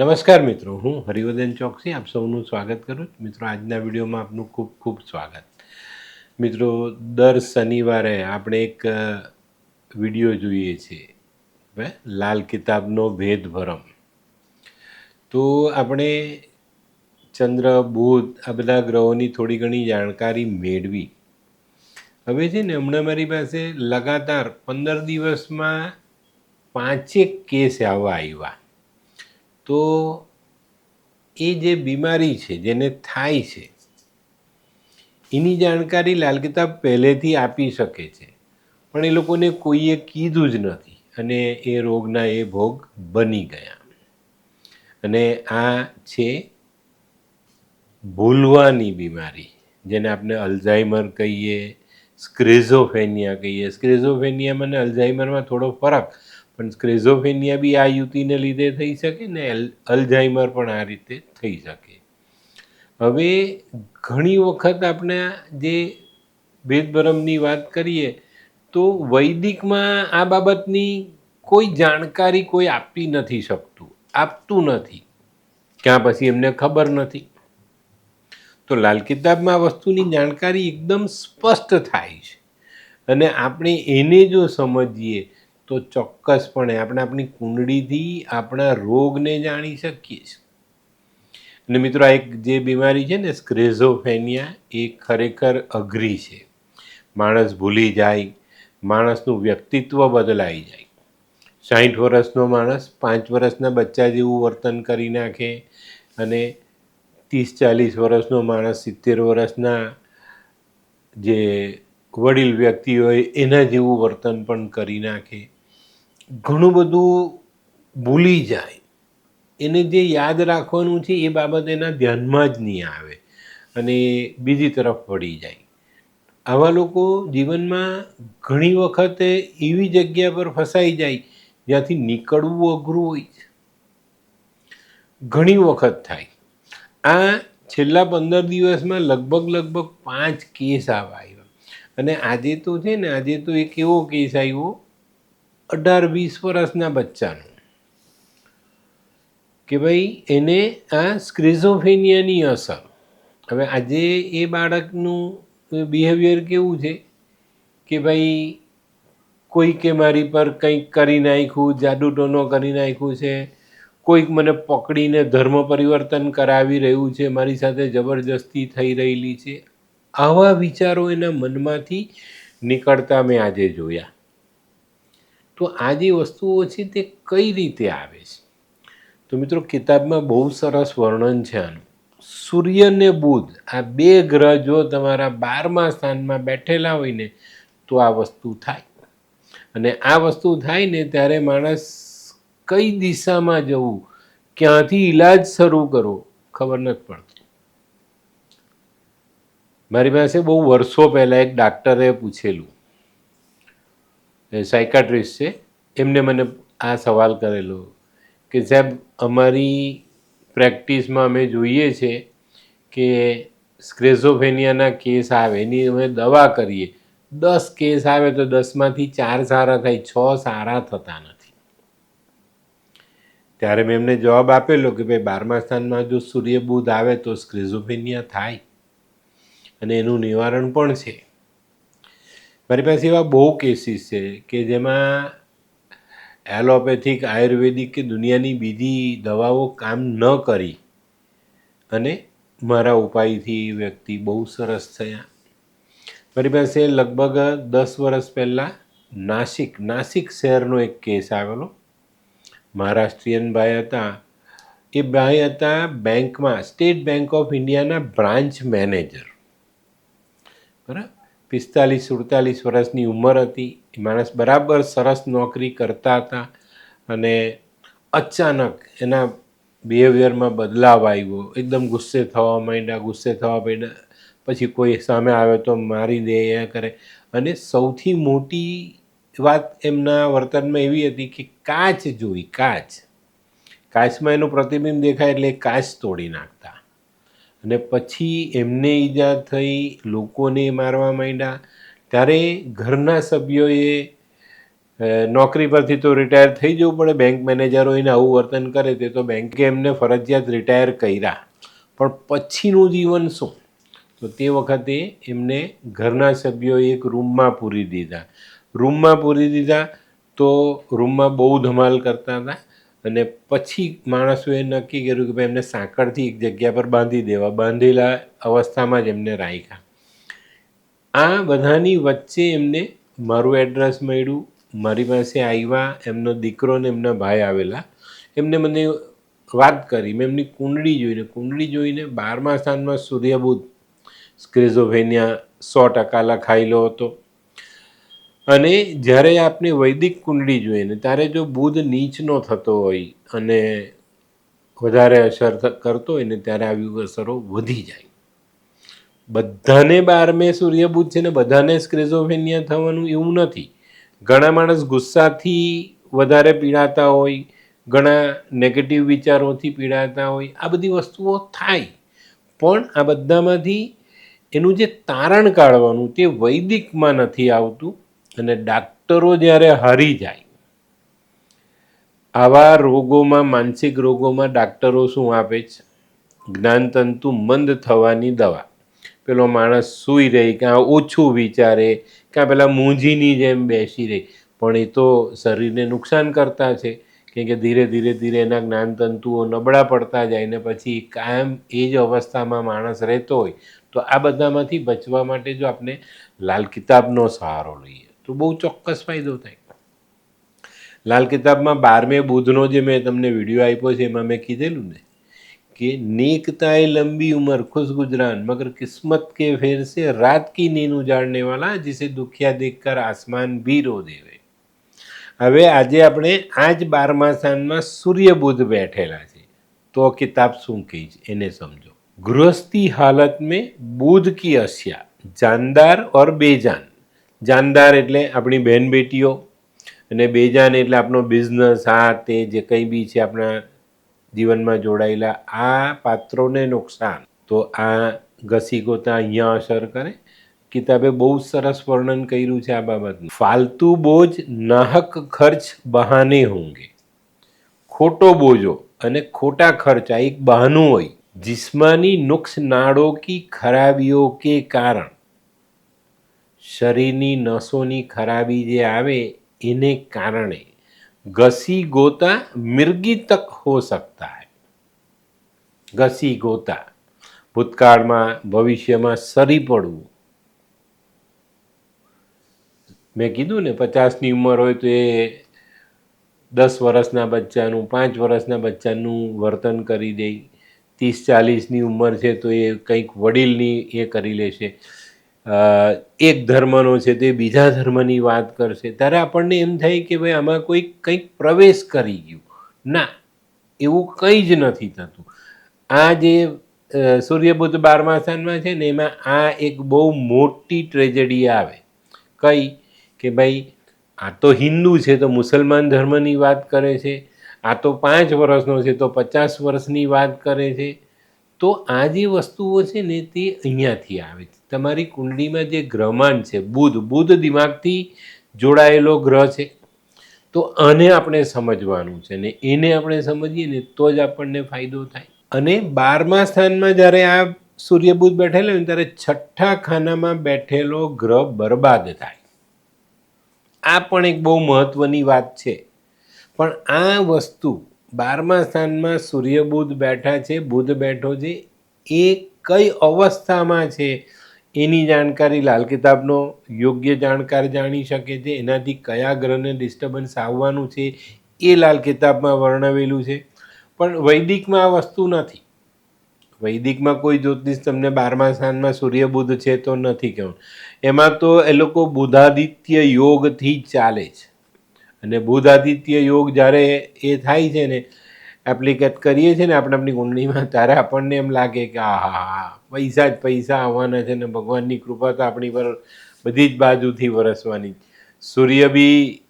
નમસ્કાર મિત્રો, હું હરિવર્ધન ચોકસી. આપ સૌનું સ્વાગત કરું છું. મિત્રો, આજના વિડીયોમાં આપનું ખૂબ ખૂબ સ્વાગત. મિત્રો, દર શનિવારે આપણે એક વીડિયો જોઈએ છીએ લાલ કિતાબનો ભેદભરમ તો આપણે ચંદ્ર, બુધ આ બધા ગ્રહોની થોડી ઘણી જાણકારી મેળવી. હવે છે ને, હમણાં મારી પાસે લગાતાર પંદર દિવસમાં પાંચેક કેસ આવા આવ્યા. તો એ જે બીમારી છે, જેને થાય છે, એની જાણકારી લાલ કિતાબ પહેલેથી આપી શકે છે. પણ એ લોકોને કોઈએ કીધું જ નથી અને એ રોગના એ ભોગ બની ગયા. અને આ છે ભૂલવાની બીમારી, જેને આપણે અલ્ઝાઇમર કહીએ, સ્ક્રેઝોફેનિયા કહીએ. સ્ક્રેઝોફેનિયામાં અને અલ્ઝાઇમરમાં થોડો ફરક પણ સ્ક્રેઝોફેનિયા બી આ યુતિને લીધે થઈ શકે ને અલ- અલ્ઝાઇમર પણ આ રીતે થઈ શકે. હવે ઘણી વખત આપણે જે ભેદભરમની વાત કરીએ, તો વૈદિકમાં આ બાબતની કોઈ જાણકારી કોઈ આપી નથી શકતું, આપતું નથી. ક્યાં પછી એમને ખબર નથી. તો લાલ કિતાબમાં વસ્તુની જાણકારી એકદમ સ્પષ્ટ થાય છે. અને આપણે એને જો સમજીએ તો ચોક્કસપણે આપણે આપણી કુંડળીથી આપણા રોગને જાણી શકીએ છીએ. અને મિત્રો આ એક જે બીમારી છે ને, સ્ક્રેઝોફેનિયા, એ ખરેખર અઘરી છે. માણસ ભૂલી જાય, માણસનું વ્યક્તિત્વ બદલાઈ જાય. સાઠ વર્ષનો માણસ પાંચ વર્ષના બચ્ચા જેવું વર્તન કરી નાખે અને ત્રીસ ચાલીસ વર્ષનો માણસ સિત્તેર વર્ષના જે વડીલ વ્યક્તિ હોય, એના જેવું વર્તન પણ કરી નાખે. ઘણું બધું ભૂલી જાય. એને જે યાદ રાખવાનું છે એ બાબત એના ધ્યાનમાં જ નહીં આવે અને બીજી તરફ વળી જાય. આવા લોકો જીવનમાં ઘણી વખતે એવી જગ્યા પર ફસાઈ જાય જ્યાંથી નીકળવું અઘરું હોય છે. ઘણી વખત થાય. આ છેલ્લા પંદર દિવસમાં લગભગ લગભગ પાંચ કેસ આવા આવ્યા. અને આજે તો છે ને, આજે તો એક એવો કેસ આવ્યો અઢાર, વીસ વર્ષના બચ્ચાનું કે ભાઈ એને આ સ્ક્રિઝોફેનિયાની અસર. હવે આજે એ બાળકનું બિહેવિયર કેવું છે? કે ભાઈ કોઈ કે મારી પર કંઈક કરી નાખ્યું જાદુટોનો કરી નાખ્યું છે, કોઈક મને પકડીને ધર્મ પરિવર્તન કરાવી રહ્યું છે, મારી સાથે જબરજસ્તી થઈ રહેલી છે. આવા વિચારો એના મનમાંથી નીકળતા મેં આજે જોયા. તો આ જે વસ્તુઓ છે તે કઈ રીતે આવે છે? તો મિત્રો કિતાબમાં બહુ સરસ વર્ણન છે આનું. સૂર્ય ને બુધ, આ બે ગ્રહ જો તમારા બારમા સ્થાનમાં બેઠેલા હોય ને, તો આ વસ્તુ થાય. અને આ વસ્તુ થાય ને ત્યારે માણસ કઈ દિશામાં જવું, ક્યાંથી ઈલાજ શરૂ કરવો, ખબર નથી પડતી. મારી પાસે બહુ વર્ષો પહેલાં એક ડાક્ટરે પૂછેલું. સાયકાટ્રિસ્ટ છે, એમને મને આ સવાલ કરેલો કે સાહેબ, અમારી પ્રેક્ટિસમાં અમે જોઈએ છે કે સ્ક્રેઝોફેનિયાના કેસ આવે, એની અમે દવા કરીએ. દસ કેસ આવે તો દસમાંથી ચાર સારા થાય, છ સારા થતા નથી. ત્યારે મેં એમને જવાબ આપેલો કે ભાઈ, બારમા સ્થાનમાં જો સૂર્યબુધ આવે તો સ્ક્રેઝોફેનિયા થાય. અને એનું નિવારણ પણ છે. મારી પાસે એવા બહુ કેસીસ છે કે જેમાં એલોપેથિક આયુર્વેદિક કે દુનિયાની બીજી દવાઓ કામ ન કરી. અને મારા ઉપાયથી વ્યક્તિ બહુ સરસ થયા. મારી પાસે લગભગ દસ વર્ષ પહેલાં નાસિક નાસિક શહેરનો એક કેસ આવેલો. મહારાષ્ટ્રીયન ભાઈ હતા. એ ભાઈ હતા બેંકમાં, સ્ટેટ બેંક ઓફ ઇન્ડિયાના બ્રાન્ચ મેનેજર. બરાબર? પિસ્તાલીસ, સુડતાલીસ વર્ષની ઉંમર હતી. એ માણસ બરાબર સરસ નોકરી કરતા હતા અને અચાનક એના બિહેવિયરમાં બદલાવ આવ્યો. એકદમ ગુસ્સે થવા માંડ્યા, ગુસ્સે થવા માંડ્યા. પછી કોઈ સામે આવે તો મારી દે, એ કરે. અને સૌથી મોટી વાત એમના વર્તનમાં એવી હતી કે કાચ જોઈ, કાચ. કાચમાં એનું પ્રતિબિંબ દેખાય એટલે કાચ તોડી નાખતા. અને પછી એમને ઈજા થઈ, લોકોને મારવા માંડ્યા. ત્યારે ઘરના સભ્યોએ નોકરી પરથી તો રિટાયર થઈ જવું પડે. બેંક મેનેજરો એને આવું વર્તન કરે તે તો બેંકે એમને ફરજિયાત રિટાયર કર્યા. પણ પછીનું જીવન શું? તો તે વખતે એમને ઘરના સભ્યોએ એક રૂમમાં પૂરી દીધા. રૂમમાં પૂરી દીધા તો રૂમમાં બહુ ધમાલ કરતા હતા. અને પછી માણસોએ નક્કી કર્યું કે ભાઈ એમને સાંકળથી એક જગ્યા પર બાંધી દેવા, બાંધેલા અવસ્થામાં જ એમને રાખ્યા. આ બધાની વચ્ચે એમને મારું એડ્રેસ મળ્યું, મારી પાસે આવ્યા, એમનો દીકરો ને એમના ભાઈ આવેલા. એમને મને વાત કરી, મેં એમની કુંડળી જોઈને કુંડળી જોઈને બારમા સ્થાનમાં સૂર્યબુદ્ધ સ્ક્રિઝોફેનિયા સો ટકા લખાયેલો હતો. અને જ્યારે આપણે વૈદિક કુંડળી જોઈએ ને, ત્યારે જો બુધ નીચનો થતો હોય અને વધારે અસર કરતો હોય ને, ત્યારે આવી અસરો વધી જાય. બધાને બારમે સૂર્ય બુધ છે ને, બધાને સ્ક્રેઝોફેનિયા થવાનું એવું નથી. ઘણા માણસ ગુસ્સાથી વધારે પીડાતા હોય, ઘણા નેગેટિવ વિચારોથી પીડાતા હોય, આ બધી વસ્તુઓ થાય. પણ આ બધામાંથી એનું જે તારણ કાઢવાનું તે વૈદિકમાં નથી આવતું. અને ડાક્ટરો જ્યારે હારી જાય, આવા રોગોમાં, માનસિક રોગોમાં ડાક્ટરો શું આપે છે? જ્ઞાનતંતુ મંદ થવાની દવા. પેલો માણસ સૂઈ રહી કાં ઓછું વિચારે કાં પેલા મૂંઝીની જેમ બેસી રહી. પણ એ તો શરીરને નુકસાન કરતા છે, કેમ કે ધીરે ધીરે ધીરે એના જ્ઞાનતંતુઓ નબળા પડતા જાય ને પછી કાયમ એ જ અવસ્થામાં માણસ રહેતો હોય, તો આ બધામાંથી બચવા માટે જો આપણે લાલ કિતાબનો સહારો લઈએ. તો બહુ ચોક્કસ ફાયદો થાય લાલ કિતાબમાં બારમે બુધનો જે મેં તમને વિડીયો આપ્યો છે એમાં મેં કીધેલું ને કે નેકતાએ લંબી ઉમર ખુશ ગુજરાન મગર કિસ્મત કે ફેર સે રાત કી નીંદ ઉજાડને વાલા જિસે દુખિયા દેખકર આસમાન ભી રો દેવે હવે આજે આપણે આ જ બારમા સ્થાનમાં સૂર્યબુધ બેઠેલા છે તો કિતાબ શું કહી છે એને સમજો गृहस्थी हालत में बुध की अशिया जानदार और बेजान જાનદાર એટલે આપણી બહેન બેટીઓ અને બેજાન એટલે આપણો બિઝનેસ આ તે જે કંઈ બી છે આપણા જીવનમાં જોડાયેલા, આ પાત્રોને નુકસાન. તો આ ઘસી ગોતા અહીંયા અસર કરે. કિતાબે બહુ સરસ વર્ણન કર્યું છે આ બાબતનું. ફાલતુ બોજ, નાહક ખર્ચ, બહાને હોંગે. ખોટો બોજો અને ખોટા ખર્ચ, આ એક બહાનું હોય. જિસ્માની નુક્સ નાડો કી ખરાબીઓ કે કારણ? શરીરની નસોની ખરાબી જે આવે એને કારણે ઘસી ગોતા મિર્ગી તક હો સકતા હૈ. ઘસી ગોતા. ભૂતકાળમાં, ભવિષ્યમાં સરી પડવું. મેં કીધું ને, પચાસની ઉંમર હોય તો એ દસ વર્ષના બચ્ચાનું, પાંચ વર્ષના બચ્ચાનું વર્તન કરી દે. ત્રીસ ચાલીસની ઉંમર છે તો એ કંઈક વડીલની એ કરી લેશે. એક ધર્મનો છે તે બીજા ધર્મની વાત કરશે, ત્યારે આપણને એમ થાય કે ભાઈ આમાં કોઈ કંઈક પ્રવેશ કરી ગયું. ના, એવું કંઈ જ નથી થતું. આ જે સૂર્યબુદ્ધ બારમાસાનમાં છે ને, એમાં આ એક બહુ મોટી ટ્રેજેડી આવે. કઈ? કે ભાઈ, આ તો હિન્દુ છે, તો મુસલમાન ધર્મની વાત કરે છે. આ તો પાંચ વર્ષનો છે, તો પચાસ વર્ષની વાત કરે છે. તો આ જે વસ્તુઓ છે ને તે અહીંયાથી આવે છે. તમારી કુંડલીમાં જે ગ્રહમાન છે, બુધ બુધ દિમાગથી જોડાયેલો ગ્રહ છે. તો આને આપણે સમજવાનું છે ને એને આપણે સમજીએ ને તો જ આપણને ફાયદો થાય. અને બારમા સ્થાનમાં જ્યારે આ સૂર્ય બુધ બેઠેલો ને ત્યારે છઠ્ઠા ખાનામાં બેઠેલો ગ્રહ બરબાદ થાય. આ પણ એક બહુ મહત્વની વાત છે. પણ આ વસ્તુ બારમા સ્થાનમાં સૂર્ય બુધ બેઠા છે, બુધ બેઠો છે, એ કઈ અવસ્થામાં છે એની જાણકારી લાલ કિતાબનો યોગ્ય જાણકાર જાણી શકે છે, એનાથી કયા ગ્રહને ડિસ્ટર્બન્સ આવવાનું છે એ લાલ કિતાબમાં વર્ણવેલું છે. પણ વૈદિકમાં આ વસ્તુ નથી. વૈદિકમાં કોઈ જ્યોતિષ તમને બારમા સ્થાનમાં સૂર્ય બુધ છે તો નથી કહેવાનું. એમાં તો એ લોકો બુધાદિત્ય યોગથી ચાલે છે. અને બુધાદિત્ય યોગ જ્યારે એ થાય છે ને, એપ્લિકેટ કરીએ છીએ ને આપણે આપણી કુંડલીમાં ત્યારે આપણને એમ લાગે કે આ હા હા પૈસા જ પૈસા આવવાના છે ને, ભગવાનની કૃપા તો આપણી પર બધી જ બાજુથી વરસવાની સૂર્ય બી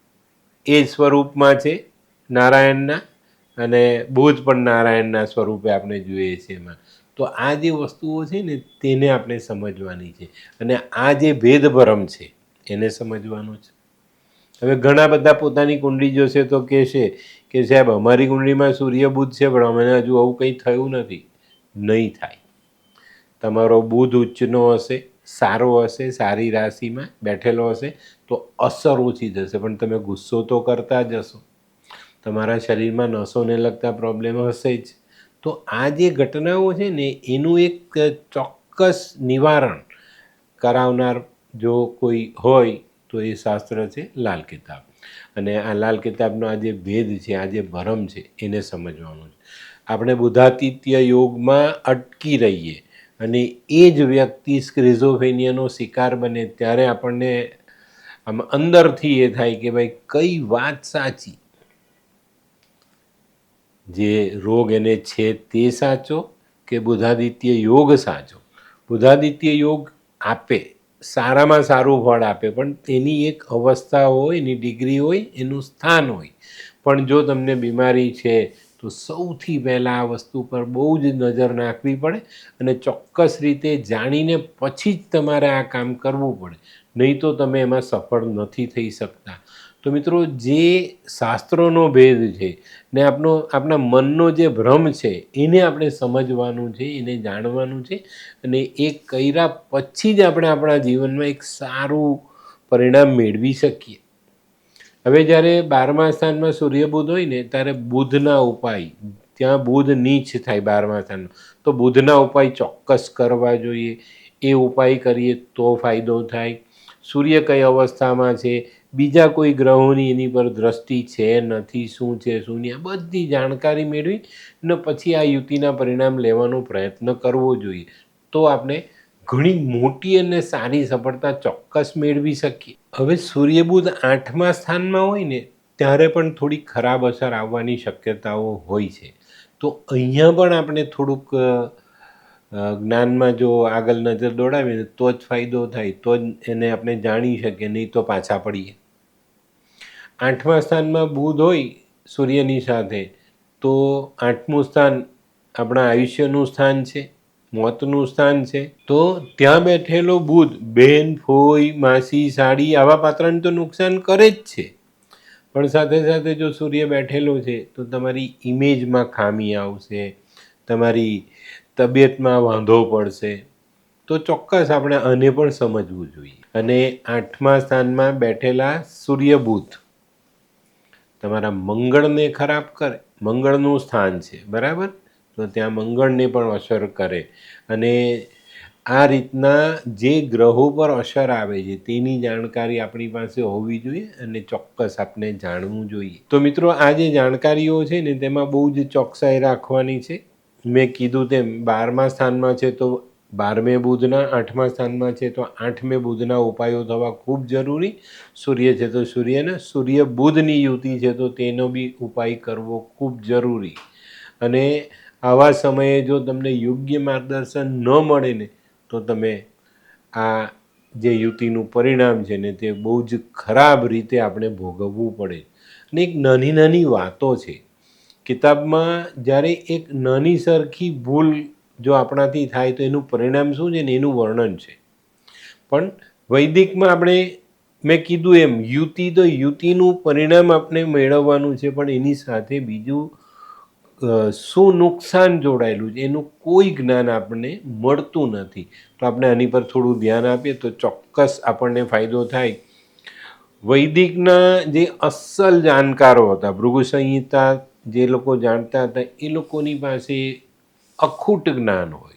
એ સ્વરૂપમાં છે, નારાયણના, અને બુધ પણ નારાયણના સ્વરૂપે આપણે જોઈએ છીએ એમાં. તો આ જે વસ્તુઓ છે ને, તેને આપણે સમજવાની છે. અને આ જે ભેદભરમ છે, એને સમજવાનું છે. હવે ઘણા બધા પોતાની કુંડળી જોશે તો કહેશે કે સાહેબ, અમારી કુંડળીમાં સૂર્ય બુધ છે, પણ અમને હજુ આવું કંઈ થયું નથી. નહીં થાય. તમારો બુધ ઉચ્ચનો હશે, સારો હશે, સારી રાશિમાં બેઠેલો હશે, તો અસર ઓછી થશે. પણ તમે ગુસ્સો તો કરતા જ હશો. તમારા શરીરમાં નસોને લગતા પ્રોબ્લેમ હશે જ. તો આ જે ઘટનાઓ છે ને, એનું એક ચોક્કસ નિવારણ કરાવનાર જો કોઈ હોય તો એ શાસ્ત્ર છે લાલ કિતાબ. અને આ લાલ કિતાબનો આ જે ભેદ છે, આ જે ભરમ છે, એને સમજવાનું છે. આપણે બુધાતિથ્ય યોગમાં અટકી રહીએ અને એ જ વ્યક્તિ સ્ક્રિઝોફેનિયાનો શિકાર બને ત્યારે આપણને આમ અંદરથી એ થાય કે ભાઈ કઈ વાત સાચી? જે રોગ એને છે તે સાચો કે બુધાદિત્ય યોગ સાચો? બુધાદિત્ય યોગ આપે સારામાં સારું ફળ આપે, પણ તેની એક અવસ્થા હોય, એની ડિગ્રી હોય, એનું સ્થાન હોય. પણ જો તમને બીમારી છે, તો સૌથી પહેલાં આ વસ્તુ પર બહુ જ નજર નાખવી પડે અને ચોક્કસ રીતે જાણીને પછી જ તમારે આ કામ કરવું પડે. નહીં તો તમે એમાં સફળ નથી થઈ શકતા. તો મિત્રો, જે શાસ્ત્રોનો ભેદ છે ને આપનો આપણા મનનો જે ભ્રમ છે, એને આપણે સમજવાનું છે, એને જાણવાનું છે અને એ કર્યા પછી જ આપણે આપણા જીવનમાં એક સારું પરિણામ મેળવી શકીએ. હવે જ્યારે બારમા સ્થાનમાં સૂર્ય બુધ હોય ને, ત્યારે બુધના ઉપાય, ત્યાં બુધ નીચ થાય બારમા સ્થાનમાં તો બુધના ઉપાય ચોક્કસ કરવા જોઈએ. એ ઉપાય કરીએ તો ફાયદો થાય. સૂર્ય કઈ અવસ્થામાં છે? બીજા કોઈ ગ્રહોની એની પર દ્રષ્ટિ છે નથી, શું છે, શું નહીં, આ બધી જાણકારી મેળવી ને પછી આ યુતિના પરિણામ લેવાનો પ્રયત્ન કરવો જોઈએ. તો આપણે ઘણી મોટી અને સારી સફળતા ચોક્કસ મેળવી શકીએ. હવે સૂર્યબુધ આઠમા સ્થાનમાં હોય ને, ત્યારે પણ થોડી ખરાબ અસર આવવાની શક્યતાઓ હોય છે. તો અહીંયા પણ આપણે થોડુંક જ્ઞાનમાં જો આગળ નજર દોડાવીને તો જ ફાયદો થાય, તો જ એને આપણે જાણી શકીએ, નહીં તો પાછા પડીએ. આઠમા સ્થાનમાં બુધ હોય, સૂર્યની સાથે, તો આઠમું સ્થાન આપણા આયુષ્યનું સ્થાન છે, મોતનું સ્થાન છે. તો ત્યાં બેઠેલો બુધ, બેન, ફોઈ, માસી, સાડી, આવા પાત્રને તો નુકસાન કરે જ છે. પણ સાથે સાથે જો સૂર્ય બેઠેલો છે, તો તમારી ઇમેજમાં ખામી આવશે, તમારી તબિયતમાં વાંધો પડશે, તો ચોક્કસ આપણે આને પણ સમજવું જોઈએ. અને આઠમા સ્થાનમાં બેઠેલા સૂર્ય બુધ તમારા મંગળને ખરાબ કરે, મંગળનું સ્થાન છે, બરાબર? તો ત્યાં મંગળને પણ અસર કરે. અને આ રીતના જે ગ્રહો પર અસર આવે છે, તેની જાણકારી આપણી પાસે હોવી જોઈએ અને ચોક્કસ આપણે જાણવું જોઈએ. તો મિત્રો, આ જે જાણકારીઓ છે ને, તેમાં બહુ જ ચોકસાઈ રાખવાની છે. મેં કીધું તેમ બારમા સ્થાનમાં છે તો બારમે બુધના, આઠમા સ્થાનમાં છે તો આઠમે બુધના ઉપાયો થવા ખૂબ જરૂરી. સૂર્ય છે તો સૂર્યને, સૂર્ય બુધની યુતિ છે તો તેનો બી ઉપાય કરવો ખૂબ જરૂરી. અને આવા સમયે જો તમને યોગ્ય માર્ગદર્શન ન મળે ને, તો તમે આ જે યુતિનું પરિણામ છે ને તે બહુ જ ખરાબ રીતે આપણે ભોગવવું પડે. અને એક નાની નાની વાતો છે. કિતાબમાં જ્યારે એક નાની સરખી ભૂલ જો આપણાથી થાય તો એનું પરિણામ શું છે ને એનું વર્ણન છે. પણ વૈદિકમાં આપણે મેં કીધું એમ, યુતિ તો યુતિનું પરિણામ આપણે મેળવવાનું છે, પણ એની સાથે બીજું શું નુકસાન જોડાયેલું છે એનું કોઈ જ્ઞાન આપણને મળતું નથી. તો આપણે આની પર થોડું ધ્યાન આપીએ તો ચોક્કસ આપણને ફાયદો થાય. વૈદિકના જે અસલ જાણકારો હતા, ભૃગુ સંહિતા જે લોકો જાણતા હતા, એ લોકોની પાસે અખૂટ જ્ઞાન હોય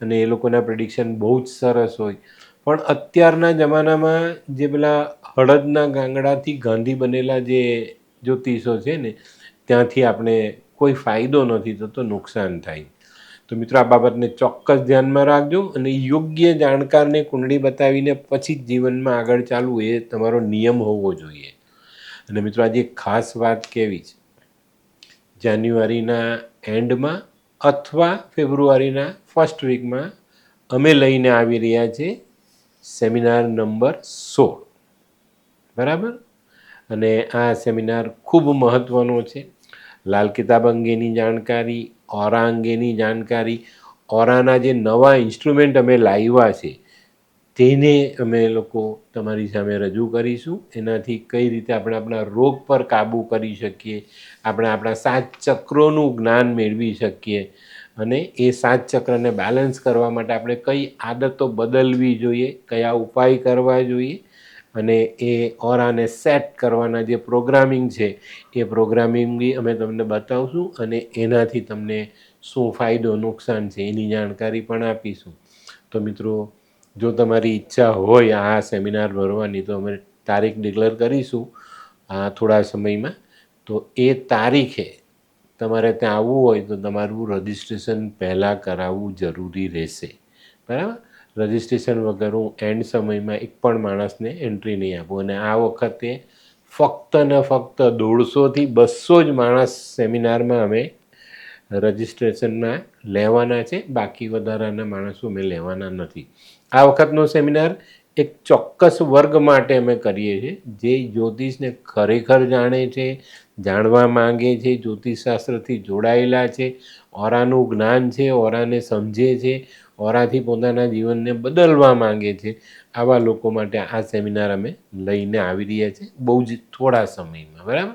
અને એ લોકોના પ્રિડિક્શન બહુ જ સરસ હોય. પણ અત્યારના જમાનામાં જે પેલા હળદના ગાંગડાથી ગાંધી બનેલા જે જ્યોતિષો છે ને, ત્યાંથી આપણે કોઈ ફાયદો નથી થતો, નુકસાન થાય. તો મિત્રો, આ બાબતને ચોક્કસ ધ્યાનમાં રાખજો અને યોગ્ય જાણકારને કુંડળી બતાવીને પછી જ જીવનમાં આગળ ચાલવું એ તમારો નિયમ હોવો જોઈએ. અને મિત્રો, આજે ખાસ વાત કહેવી છે. જાન્યુઆરીના એન્ડમાં અથવા ફેબ્રુઆરીના ફર્સ્ટ વીકમાં અમે લઈને આવી રહ્યા છીએ સેમિનાર નંબર સોળ. બરાબર? અને આ સેમિનાર ખૂબ મહત્ત્વનો છે. લાલ કિતાબ અંગેની જાણકારી, ઓરા અંગેની જાણકારી, ઓરાના જે નવા ઇન્સ્ટ્રુમેન્ટ અમે લાવ્યા છે તેને અમે લોકો તમારી સામે રજૂ કરીશું. એનાથી કઈ રીતે આપણે આપણા રોગ પર કાબૂ કરી શકીએ, આપણે આપણા સાત ચક્રોનું જ્ઞાન મેળવી શકીએ અને એ સાત ચક્રને બેલેન્સ કરવા માટે આપણે કઈ આદતો બદલવી જોઈએ, કયા ઉપાય કરવા જોઈએ અને એ ઓરાને સેટ કરવાના જે પ્રોગ્રામિંગ છે, એ પ્રોગ્રામિંગ બી અમે તમને બતાવશું અને એનાથી તમને શું ફાયદો નુકસાન છે એની જાણકારી પણ આપીશું. તો મિત્રો જો તમારી ઈચ્છા હોય આ સેમિનાર ભરવાની, તો અમે તારીખ ડિક્લેર કરીશું આ થોડા સમયમાં. તો એ તારીખે તમારે ત્યાં આવવું હોય, તો તમારું રજિસ્ટ્રેશન પહેલાં કરાવવું જરૂરી રહેશે. બરાબર? રજિસ્ટ્રેશન વગર હું એન્ડ સમયમાં એક પણ માણસને એન્ટ્રી નહીં આપું. અને આ વખતે ફક્ત ને ફક્ત દોઢસોથી બસો જ માણસ સેમિનારમાં અમે રજિસ્ટ્રેશનમાં લેવાના છે. બાકી વધારાના માણસો અમે લેવાના નથી. આ વખતનો સેમિનાર એક ચોક્કસ વર્ગ માટે અમે કરીએ છીએ, જે જ્યોતિષને ખરેખર જાણે છે, જાણવા માંગે છે, જ્યોતિષશાસ્ત્રથી જોડાયેલા છે, ઓરાનું જ્ઞાન છે, ઓરાને સમજે છે, ઓરાથી પોતાના જીવનને બદલવા માંગે છે. આવા લોકો માટે આ સેમિનાર અમે લઈને આવી રહ્યા છીએ. બહુ જ થોડા સમયમાં, બરાબર?